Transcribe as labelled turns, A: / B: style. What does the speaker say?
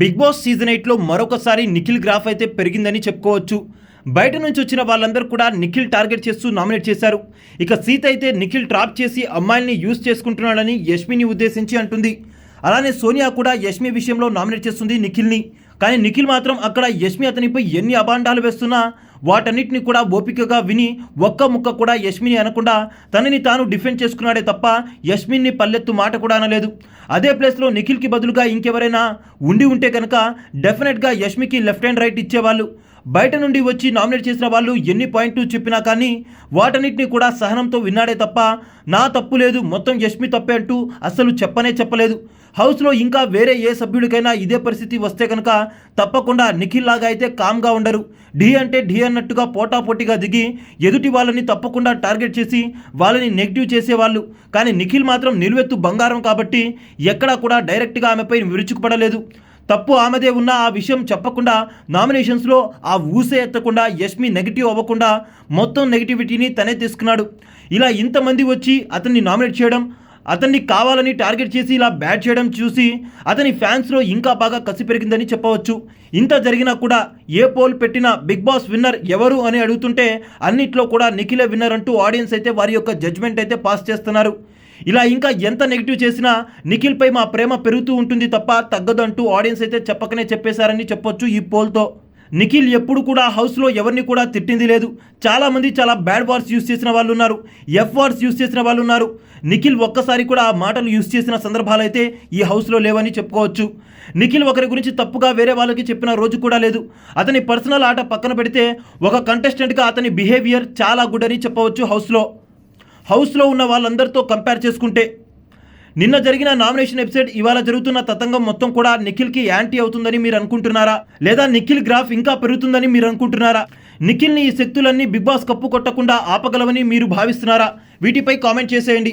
A: Big boss season ఎయిట్లో మరొకసారి Nikhil graph అయితే పెరిగిందని చెప్పుకోవచ్చు. బయట నుంచి వచ్చిన వాళ్ళందరూ కూడా నిఖిల్ టార్గెట్ చేస్తూ నామినేట్ చేశారు. ఇక సీత అయితే నిఖిల్ ట్రాప్ చేసి అమ్మాయిల్ని యూజ్ చేసుకుంటున్నాడని యష్మిని ఉద్దేశించి అంటుంది. అలానే సోనియా కూడా యష్మి విషయంలో నామినేట్ చేస్తుంది నిఖిల్ని. కానీ నిఖిల్ మాత్రం అక్కడ యష్మి అతనిపై ఎన్ని అభాండాలు వేస్తున్నా వాటన్నిటిని కూడా ఓపికగా విని ఒక్క ముక్క కూడా యష్మిని అనకుండా తనని తాను డిఫెండ్ చేసుకున్నాడే తప్ప యస్మిన్ని పల్లెత్తు మాట కూడా అనలేదు. అదే ప్లేస్లో నిఖిల్కి బదులుగా ఇంకెవరైనా ఉండి ఉంటే కనుక డెఫినెట్గా యష్మికి లెఫ్ట్ అండ్ రైట్ ఇచ్చేవాళ్ళు. బయట నుండి వచ్చి నామినేట్ చేసిన వాళ్ళు ఎన్ని పాయింట్లు చెప్పినా కానీ వాటన్నిటిని కూడా సహనంతో విన్నాడే తప్ప నా తప్పు లేదు మొత్తం యష్మి తప్పే అంటూ అస్సలు చెప్పనే చెప్పలేదు. హౌస్లో ఇంకా వేరే ఏ సభ్యుడికైనా ఇదే పరిస్థితి వస్తే కనుక తప్పకుండా నిఖిల్ లాగా అయితే కామ్గా ఉండరు. ఢీ అంటే ఢీ అన్నట్టుగా పోటాపోటీగా దిగి ఎదుటి వాళ్ళని తప్పకుండా టార్గెట్ చేసి వాళ్ళని నెగిటివ్ చేసేవాళ్ళు. కానీ నిఖిల్ మాత్రం నిలువెత్తు బంగారం కాబట్టి ఎక్కడా కూడా డైరెక్ట్గా ఆమెపై విరుచుకుపడలేదు. తప్పు ఆమెదే ఉన్న ఆ విషయం చెప్పకుండా నామినేషన్స్లో ఆ ఊసే ఎత్తకుండా యష్మి నెగిటివ్ అవ్వకుండా మొత్తం నెగిటివిటీని తనే తీసుకున్నాడు. ఇలా ఇంతమంది వచ్చి అతన్ని నామినేట్ చేయడం అతన్ని కావాలని టార్గెట్ చేసి ఇలా బ్యాట్ చేయడం చూసి అతని ఫ్యాన్స్లో ఇంకా బాగా కసి పెరిగిందని చెప్పవచ్చు. ఇంత జరిగినా కూడా ఏ పోల్ పెట్టినా బిగ్ బాస్ విన్నర్ ఎవరు అని అడుగుతుంటే అన్నిట్లో కూడా నిఖిలే విన్నర్ అంటూ ఆడియన్స్ అయితే వారి యొక్క జడ్జ్మెంట్ అయితే పాస్ చేస్తున్నారు. ఇలా ఇంకా ఎంత నెగిటివ్ చేసినా నిఖిల్పై మా ప్రేమ పెరుగుతూ ఉంటుంది తప్ప తగ్గదు అంటూ ఆడియన్స్ అయితే చెప్పకనే చెప్పేశారని చెప్పొచ్చు ఈ పోల్తో నిఖిల్ ఎప్పుడు కూడా హౌస్లో ఎవరిని కూడా తిట్టింది లేదు. చాలామంది చాలా బ్యాడ్ వర్డ్స్ యూస్ చేసిన వాళ్ళు ఉన్నారు. ఎఫ్ వర్డ్స్ యూస్ చేసిన వాళ్ళు ఉన్నారు. నిఖిల్ ఒక్కసారి కూడా ఆ మాటలు యూస్ చేసిన సందర్భాలు అయితే ఈ హౌస్లో లేవని చెప్పుకోవచ్చు. నిఖిల్ ఒకరి గురించి తప్పుగా వేరే వాళ్ళకి చెప్పిన రోజు కూడా లేదు. అతని పర్సనల్ ఆట పక్కన పెడితే ఒక కంటెస్టెంట్గా అతని బిహేవియర్ చాలా గుడ్ అని చెప్పవచ్చు హౌస్లో హౌస్లో ఉన్న వాళ్ళందరితో కంపేర్ చేసుకుంటే నిన్న జరిగిన నామినేషన్ ఎపిసోడ్ ఇవాళ జరుగుతున్న తతంగం మొత్తం కూడా నిఖిల్కి యాంటీ అవుతుందని మీరు అనుకుంటున్నారా? లేదా నిఖిల్ గ్రాఫ్ ఇంకా పెరుగుతుందని మీరు అనుకుంటున్నారా? నిఖిల్ని ఈ శక్తులన్నీ బిగ్ బాస్ కప్పు కొట్టకుండా ఆపగలవని మీరు భావిస్తున్నారా? వీటిపై కామెంట్ చేసేయండి.